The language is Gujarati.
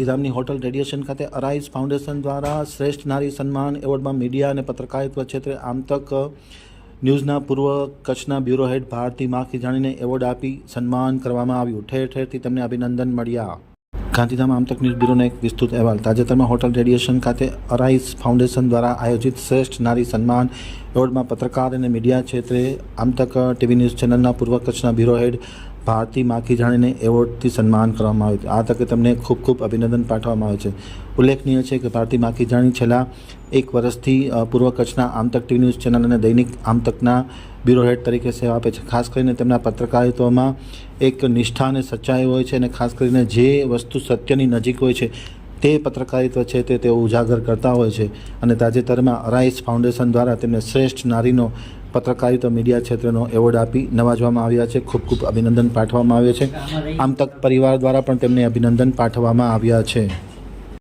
ગાંધીધામની હોટલ રેડિયેશન ખાતે અરાઇઝ ફાઉન્ડેશન દ્વારા શ્રેષ્ઠ નારી સન્માન એવોર્ડમાં મીડિયા અને પત્રકારિત્વ ક્ષેત્રે આમતક ન્યૂઝના પૂર્વ કચ્છના બ્યુરો હેડ ભારતી માખી જાણીને એવોર્ડ આપી સન્માન કરવામાં આવ્યું. ઠેર ઠેરથી તેમને અભિનંદન મળ્યા. ગાંધીધામ આમતક ન્યૂઝ બ્યુરોનો એક વિસ્તૃત અહેવાલ. તાજેતરમાં હોટલ રેડિયેશન ખાતે અરાઇઝ ફાઉન્ડેશન દ્વારા આયોજિત શ્રેષ્ઠ નારી સન્માન એવોર્ડમાં પત્રકાર અને મીડિયા ક્ષેત્રે આમતક ટીવી ન્યૂઝ ચેનલના પૂર્વ કચ્છના બ્યુરો હેડ ભારતી માખી જાણીને એવોર્ડથી સન્માન કરવામાં આવ્યું આ તકે તેમને ખૂબ ખૂબ અભિનંદન પાઠવવામાં આવે છે. ઉલ્લેખનીય છે કે ભારતી માખી જાણી છેલ્લા એક વર્ષથી પૂર્વ કચ્છના આમતક ટીવી ન્યૂઝ ચેનલ અને દૈનિક આમતકના બ્યુરો હેડ તરીકે સેવા આપે છે. ખાસ કરીને તેમના પત્રકારિત્વમાં એક નિષ્ઠા અને સચ્ચાઈ હોય છે અને ખાસ કરીને જે વસ્તુ સત્યની નજીક હોય છે, તે પત્રકારિત્વ છે તે તેઓ ઉજાગર કરતા હોય છે અને તાજેતરમાં અરાઇસ ફાઉન્ડેશન દ્વારા તેમને શ્રેષ્ઠ નારીનો પત્રકારિત્વ મીડિયા ક્ષેત્રનો એવોર્ડ આપી નવાજવામાં આવ્યા છે. ખૂબ ખૂબ અભિનંદન પાઠવવામાં આવ્યા છે. આમ તક પરિવાર દ્વારા પણ તેમને અભિનંદન પાઠવવામાં આવ્યા છે.